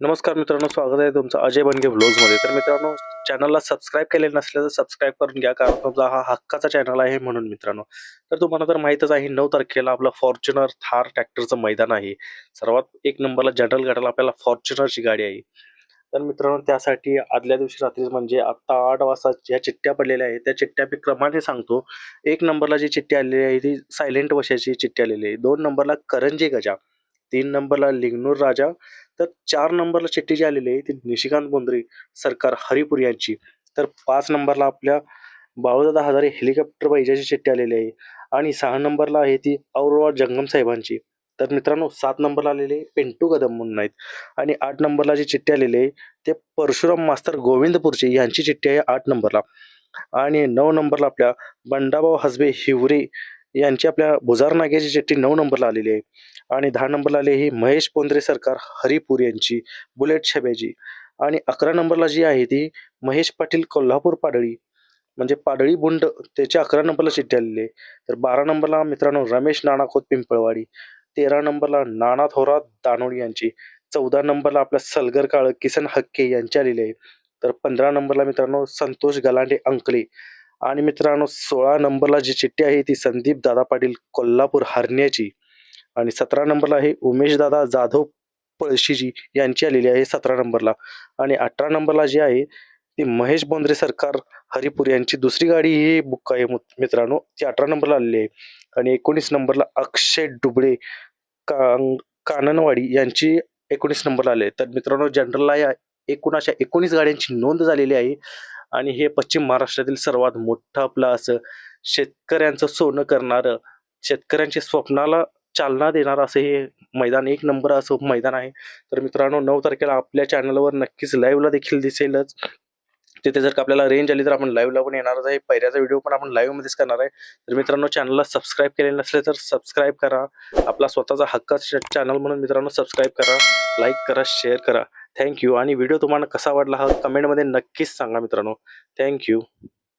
नमस्कार मित्रांनो स्वागत आहे तुमचं अजय बनगे व्लॉग्समध्ये तर मित्रांनो चॅनलला सबस्क्राईब केलेलं नसलं तर सबस्क्राईब करून घ्या कारण तुमचा हा हक्काचा चॅनल आहे म्हणून मित्रांनो. तर तुम्हाला तर माहीतच आहे नऊ तारखेला आपलं फॉर्च्युनर थार ट्रॅक्टरचं मैदान आहे. सर्वात एक नंबरला जनरल गटाला आपल्याला फॉर्च्युनरची गाडी आहे. तर मित्रांनो त्यासाठी आदल्या दिवशी रात्री म्हणजे आत्ता आठ वाजता ज्या चिठ्ठ्या पडलेल्या आहेत त्या चिठ्ठ्या मी क्रमाने सांगतो. एक नंबरला जी चिठ्ठी आलेली आहे ती सायलेंट वशाची चिठ्ठी आलेली आहे. दोन नंबरला करंजी गजा तीन नंबरला लिंगनूर राजा तर चार नंबरला चिठ्ठी जी आलेली आहे ती निशिकांत बोंद्रे सरकार हरिपूर यांची. तर पाच नंबरला आपल्या बाळूदादा हजारे हेलिकॉप्टर पाहिजेची चिठ्ठी आलेली आहे. आणि सहा नंबरला आहे ती औरवा जंगम साहेबांची. तर मित्रांनो सात नंबरला आलेले आहे पिंटू कदम म्हणून आहेत. आणि आठ नंबरला जी चिठ्ठी आलेली आहे ते परशुराम मास्तर गोविंदपूरचे यांची चिठ्ठी आहे आठ नंबरला. आणि नऊ नंबरला आपल्या बंडाभाऊ हसबे हिवरे यांची आपल्या भुजार नाग्याची चिठ्ठी नऊ नंबरला आलेली आहे. आणि दहा नंबरला आली ही महेश पोंद्रे सरकार हरिपूर यांची बुलेट छब्याची. आणि अकरा नंबरला जी आहे ती महेश पाटील कोल्हापूर पाडळी म्हणजे पाडळी बुंड त्याच्या अकरा नंबरला चिठ्ठी आलेली आहे. तर बारा नंबरला मित्रांनो रमेश नाणाखोत पिंपळवाडी तेरा नंबरला नाना थोरात दानोड यांची चौदा नंबरला आपल्या सलगर काळ किसन हक्के यांची आलेली आहे. तर पंधरा नंबरला मित्रांनो संतोष गलांडे अंकले आणि मित्रांनो सोळा नंबरला जी चिठ्ठी आहे ती संदीप दादा पाटील कोल्हापूर हरण्याची. आणि सतरा नंबरला आहे उमेश दादा जाधव पळशीजी यांची आलेली आहे सतरा नंबरला. आणि अठरा नंबरला जी आहे ती महेश बोंद्रे सरकार हरिपूर यांची दुसरी गाडी ही बुक आहे मित्रांनो ती अठरा नंबरला आलेली आहे. आणि एकोणीस नंबरला अक्षय डुबळे का काननवाडी यांची एकोणीस नंबरला आले तर मित्रांनो जनरलला या एकूण अशा एकोणीस गाड्यांची नोंद झालेली आहे. आणि हे पश्चिम महाराष्ट्रातील सर्वात मोठं आपलं असं शेतकऱ्यांचं सोनं करणारं शेतकऱ्यांच्या स्वप्नाला चालना देणार असं हे मैदान एक नंबर असं मैदान आहे. तर मित्रांनो नऊ तारखेला आपल्या चॅनलवर नक्कीच लाईव्हला देखील दिसेलच. तिथे जर का आपल्याला रेंज आली तर आपण लाईव्हला पण येणारच आहे. पहिल्याचा व्हिडिओ पण आपण लाईव्हमध्येच करणार आहे. तर मित्रांनो चॅनलला सबस्क्राईब केले नसले तर सबस्क्राईब करा. आपला स्वतःचा हक्काचा चॅनल म्हणून मित्रांनो सबस्क्राईब करा लाईक करा शेअर करा. थँक्यू आणि व्हिडिओ तुम्हाला कसा वाटला हा कमेंटमध्ये नक्कीच सांगा मित्रांनो. थँक्यू